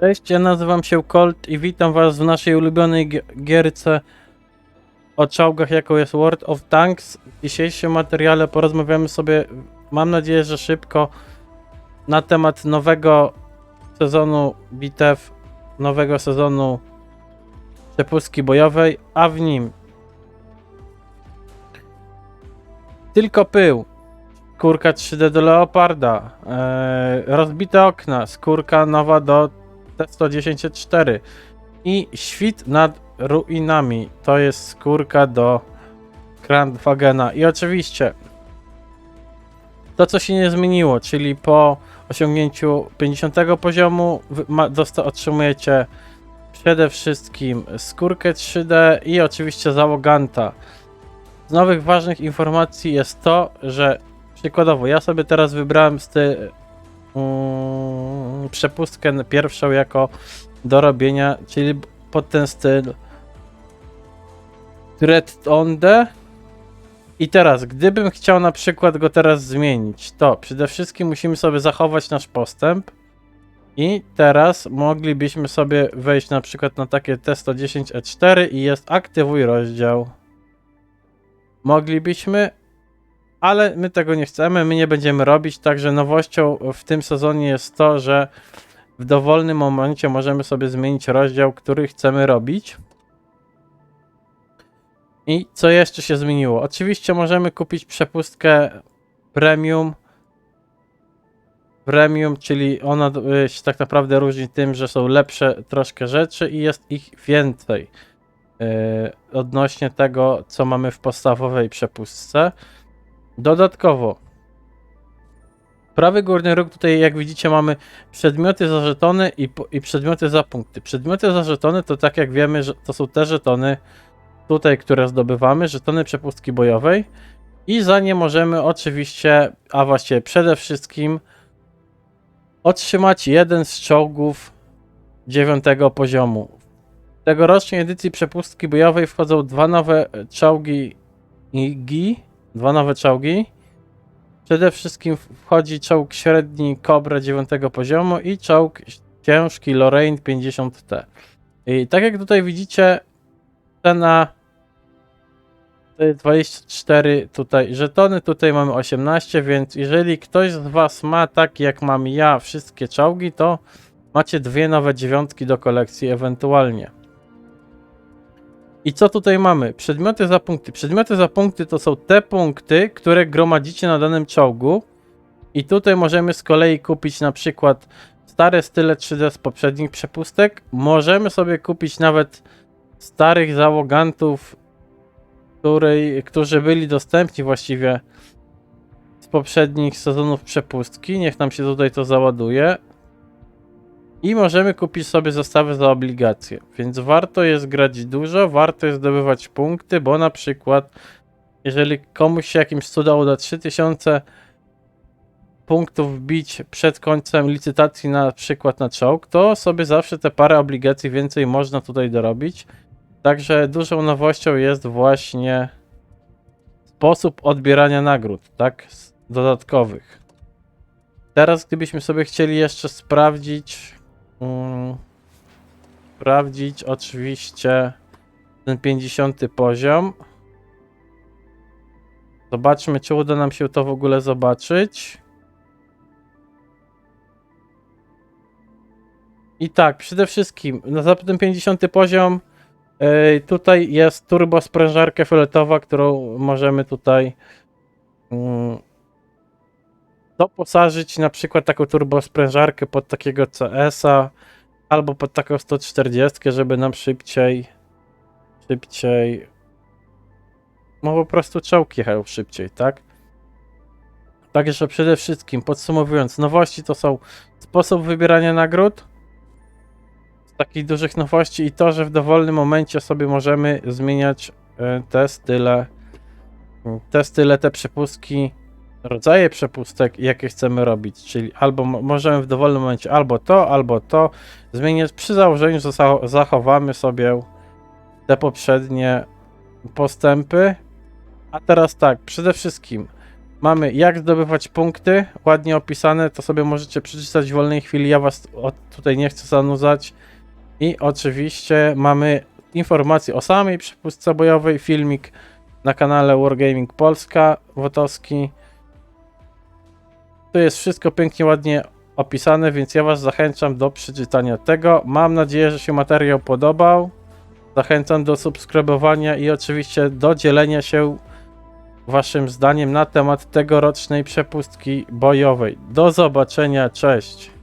Cześć, ja nazywam się Colt i witam was w naszej ulubionej gi- gierce o czołgach, jaką jest World of Tanks. W dzisiejszym materiale porozmawiamy sobie, mam nadzieję, że szybko, na temat nowego sezonu bitew, nowego sezonu przepustki bojowej, a w nim tylko pył, skórka 3D do Leoparda, e, rozbite okna, skórka nowa do T-110-4 i świt nad ruinami, to jest skórka do Grandwagena i oczywiście to co się nie zmieniło, czyli po osiągnięciu 50 poziomu otrzymujecie przede wszystkim skórkę 3D i oczywiście załoganta. Z nowych ważnych informacji jest to, że przykładowo ja sobie teraz wybrałem styl mm, przepustkę pierwszą jako do robienia, czyli pod ten styl Dread on the i teraz, gdybym chciał na przykład go teraz zmienić, to przede wszystkim musimy sobie zachować nasz postęp i teraz moglibyśmy sobie wejść na przykład na takie T110E4 i jest aktywuj rozdział. Moglibyśmy, ale my tego nie chcemy, my nie będziemy robić, także nowością w tym sezonie jest to, że w dowolnym momencie możemy sobie zmienić rozdział, który chcemy robić. I co jeszcze się zmieniło? Oczywiście możemy kupić przepustkę premium. Premium, czyli ona y, się tak naprawdę różni tym, że są lepsze troszkę rzeczy i jest ich więcej y, odnośnie tego, co mamy w podstawowej przepustce. Dodatkowo prawy górny róg tutaj jak widzicie mamy przedmioty za żetony i, i przedmioty za punkty. Przedmioty za żetony to tak jak wiemy, że to są te żetony tutaj, które zdobywamy, żetony przepustki bojowej i za nie możemy oczywiście, a właściwie przede wszystkim otrzymać jeden z czołgów dziewiątego poziomu. W tegorocznej edycji przepustki bojowej wchodzą dwa nowe czołgi IGI, dwa nowe czołgi. Przede wszystkim wchodzi czołg średni Cobra 9 poziomu i czołg ciężki Lorraine 50T. I tak jak tutaj widzicie, cena to jest 24 tutaj żetony, tutaj mamy 18, więc jeżeli ktoś z Was ma tak jak mam ja wszystkie czołgi, to macie dwie nowe dziewiątki do kolekcji ewentualnie. I co tutaj mamy? Przedmioty za punkty. Przedmioty za punkty to są te punkty, które gromadzicie na danym czołgu. I tutaj możemy z kolei kupić na przykład stare style 3D z poprzednich przepustek. Możemy sobie kupić nawet starych załogantów, której, którzy byli dostępni właściwie z poprzednich sezonów przepustki. Niech nam się tutaj to załaduje. I możemy kupić sobie zestawy za obligacje. Więc warto jest grać dużo, warto jest zdobywać punkty, bo na przykład jeżeli komuś się jakimś cudem uda 3000 punktów wbić przed końcem licytacji na przykład na czołg, to sobie zawsze te parę obligacji więcej można tutaj dorobić. Także dużą nowością jest właśnie sposób odbierania nagród, tak? Dodatkowych. Teraz, gdybyśmy sobie chcieli jeszcze sprawdzić, mm, sprawdzić oczywiście ten 50 poziom. Zobaczmy, czy uda nam się to w ogóle zobaczyć. I tak, przede wszystkim na ten 50 poziom Yy, tutaj jest turbo sprężarka fioletowa, którą możemy tutaj mm, doposażyć na przykład taką turbo sprężarkę pod takiego CS-a albo pod taką 140, żeby nam szybciej szybciej no po prostu czołg jechał szybciej, tak? Także przede wszystkim podsumowując, nowości to są sposób wybierania nagród, z takich dużych nowości i to, że w dowolnym momencie sobie możemy zmieniać e, te style, te style, te przepustki, rodzaje przepustek, jakie chcemy robić, czyli albo mo- możemy w dowolnym momencie albo to, albo to zmieniać przy założeniu, że za- zachowamy sobie te poprzednie postępy. A teraz tak, przede wszystkim Mamy jak zdobywać punkty, ładnie opisane, to sobie możecie przeczytać w wolnej chwili, ja was tutaj nie chcę zanudzać. I oczywiście mamy informacje o samej przepustce bojowej, filmik na kanale Wargaming Polska, Wotowski. Jest wszystko pięknie, ładnie opisane, więc ja was zachęcam do przeczytania tego. Mam nadzieję, że się materiał podobał. Zachęcam do subskrybowania i oczywiście do dzielenia się waszym zdaniem na temat tegorocznej przepustki bojowej. Do zobaczenia, cześć!